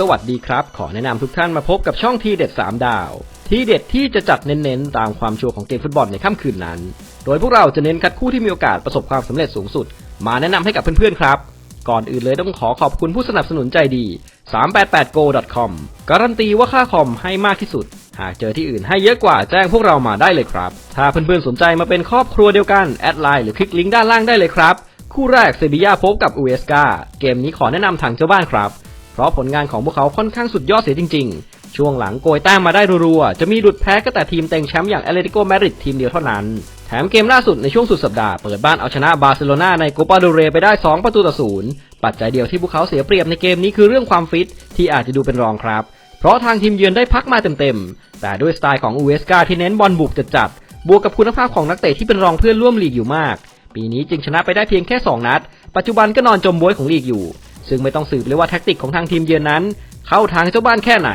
สวัสดีครับ ขอแนะนำทุกท่านมาพบกับช่องทีเด็ด 3 ดาว ทีเด็ดที่จะจัดเน้นๆ ตามความชัวร์ของเกมฟุตบอลในค่ำคืนนั้น โดยพวกเราจะเน้นคัดคู่ที่มีโอกาสประสบความสำเร็จสูงสุด มาแนะนำให้กับเพื่อนๆครับ ก่อนอื่นเลยต้องขอขอบคุณผู้สนับสนุนใจดี 388go.com การันตีว่าค่าคอมให้มากที่สุด หากเจอที่อื่นให้เยอะกว่าแจ้งพวกเรามาได้เลยครับ ถ้าเพื่อนๆสนใจมาเป็นครอบครัวเดียวกันแอดไลน์หรือคลิกลิงก์ด้านล่างได้เลยครับ คู่แรกเซบียาพบกับอูเอสกาเกมนี้ขอแนะนำทางเจ้าบ้านครับ เพราะผลงานของพวกเขาค่อนข้างสุดยอดเสียจริง ๆ ช่วงหลังโกยแต้มมาได้รัวๆ จะมีดุดแพ้ก็แต่ทีมเต็งแชมป์อย่างแอตเลติโกมาดริดทีมเดียวเท่านั้น แถมเกมล่าสุดในช่วงสุดสัปดาห์เปิดบ้านเอาชนะบาร์เซโลนาในโกปาดูเรไปได้ 2 ประตูต่อศูนย์ปัจจัยเดียวที่พวกเขาเสียเปรียบในเกมนี้คือเรื่องความฟิตที่อาจจะดูเป็นรองครับ เพราะทางทีมเยือนได้พักมาเต็มๆ แต่ด้วยสไตล์ของอูเอสกาที่เน้นบอลบุกจัดๆบวกกับคุณภาพของนักเตะที่เป็นรองเพื่อนร่วมลีกอยู่มาก ปีนี้จึงชนะไปได้เพียงแค่ 2 นัด ปัจจุบันก็นอนจมบวยของลีกอยู่ ซึ่งไม่ต้องสืบเลยว่าแท็กติกของทางทีมเยือนนั้น เข้าทางเจ้าบ้านแค่ไหน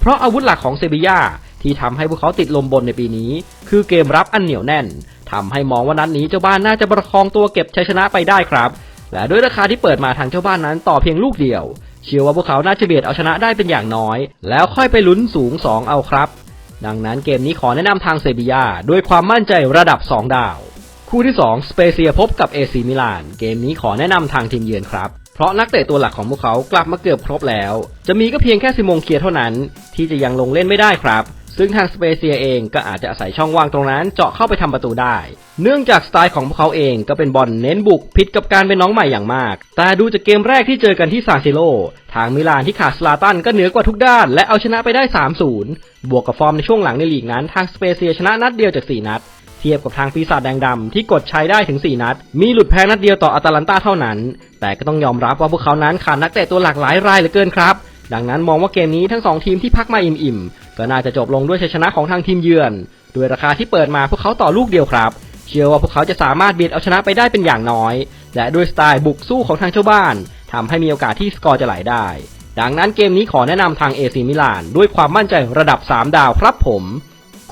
เพราะอาวุธหลักของเซบียาที่ทำให้พวกเขาติดลมบนในปีนี้ คือเกมรับอันเหนียวแน่นทำให้มองว่านัดนี้เจ้าบ้านน่าจะประคองตัวเก็บชัยชนะไปได้ครับ และด้วยราคาที่เปิดมาทางเจ้าบ้านนั้นต่อเพียงลูกเดียว เชื่อว่าพวกเขาน่าจะเบียดเอาชนะได้เป็นอย่างน้อย แล้วค่อยไปลุ้นสูง 2 เอาครับ ดังนั้นเกมนี้ขอแนะนำทางเซบียาด้วยความมั่นใจระดับ 2 ดาว คู่ที่2สเปเซียพบกับเอซีมิลาน เกมนี้ขอแนะนำทางทีมเยือนครับ เพราะนักเตะตัวหลักของพวกเขากลับมาเกือบครบแล้ว จะมีก็เพียงแค่ซิมงเคียเท่านั้น ที่จะยังลงเล่นไม่ได้ครับ ซึ่งทางสเปเซียเองก็อาจจะอาศัยช่องว่างตรงนั้นเจาะเข้าไปทำประตูได้ เนื่องจากสไตล์ของพวกเขาเองก็เป็นบอลเน้นบุกผิดกับการเป็นน้องใหม่อย่างมาก แต่ดูจากเกมแรกที่เจอกันที่ซานซิโลทางมิลานที่ขาดสลาตันก็เหนือกว่าทุกด้าน และเอาชนะไปได้ 3-0 บวกกับฟอร์มในช่วงหลังในลีกนั้น ทางสเปเซียชนะนัดเดียวจาก 4 นัด เทียบกับทางปีศาจแดงดำที่กดใช้ได้ถึง 4 นัด มีหลุดแพ้นัดเดียวต่ออาตาลันตาเท่านั้น แต่ก็ต้องยอมรับว่าพวกเขานั้นขาดนักเตะตัวหลากหลายรายเหลือเกินครับ ดังนั้นมองว่าเกมนี้ทั้งสองทีมที่พักมาอิ่มๆ ก็น่าจะจบลงด้วยชัยชนะของทางทีมเยือน ด้วยราคาที่เปิดมาพวกเขาต่อลูกเดียวครับ เชื่อว่าพวกเขาจะสามารถเบียดเอาชนะไปได้เป็นอย่างน้อย และด้วยสไตล์บุกสู้ของทางเจ้าบ้านทำให้มีโอกาสที่สกอร์จะไหลได้ ดังนั้นเกมนี้ขอแนะนำทางเอซีมิลานด้วยความมั่นใจระดับ 3 ดาวครับผม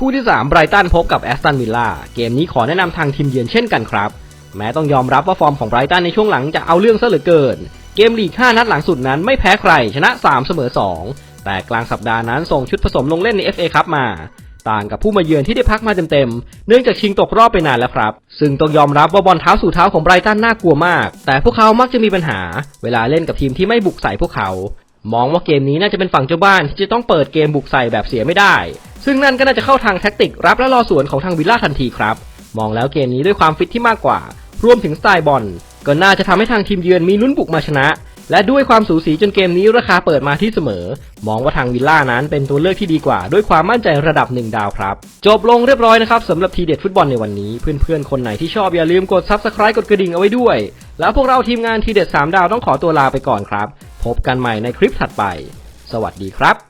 คู่ที่3ไบรตันพบกับแอสตันวิลล่าเกมนี้ขอแนะนำทางทีมเยือนเช่นกันครับ แม้ต้องยอมรับว่าฟอร์มของไบรตันในช่วงหลังจะเอาเรื่องซะเหลือเกิน เกมลีก5นัดหลังสุดนั้นไม่แพ้ใครชนะ 3 เสมอ 2 แต่กลางสัปดาห์นั้นส่งชุดผสมลงเล่นใน FA ครับมา ต่างกับผู้มาเยือนที่ได้พักมาเต็มๆ เนื่องจากชิงตกรอบไปนานแล้วครับ ซึ่งต้องยอมรับว่าบอลเท้าสู่เท้าของไบรตันน่ากลัวมาก แต่พวกเขามักจะมีปัญหา เวลาเล่นกับทีมที่ไม่บุกใส่พวกเขา มองว่าเกมนี้น่าจะเป็นฝั่งเจ้าบ้านที่จะต้องเปิดเกมบุกใส่แบบเสียไม่ได้ ซึ่งนั่นก็น่าจะเข้าทางแท็กติกรับและรอสวนของทางวิลล่าทันทีครับ มองแล้วเกมนี้ด้วยความฟิตที่มากกว่า รวมถึงสไตล์บอลก็น่าจะทำให้ทางทีมเยือนมีลุ้นบุกมาชนะ และด้วยความสูสีจนเกมนี้ราคาเปิดมาที่เสมอ มองว่าทางวิลล่านั้นเป็นตัวเลือกที่ดีกว่า ด้วยความมั่นใจระดับหนึ่งดาวครับ จบลงเรียบร้อยนะครับสำหรับทีเด็ดฟุตบอลในวันนี้ เพื่อนๆ คนไหนที่ชอบอย่าลืมกด Subscribe กดกระดิ่งเอาไว้ด้วย แล้วพวกเราทีมงานทีเด็ด3ดาวต้องขอตัวลาไปก่อนครับ พบกันใหม่ในคลิปถัดไป สวัสดีครับ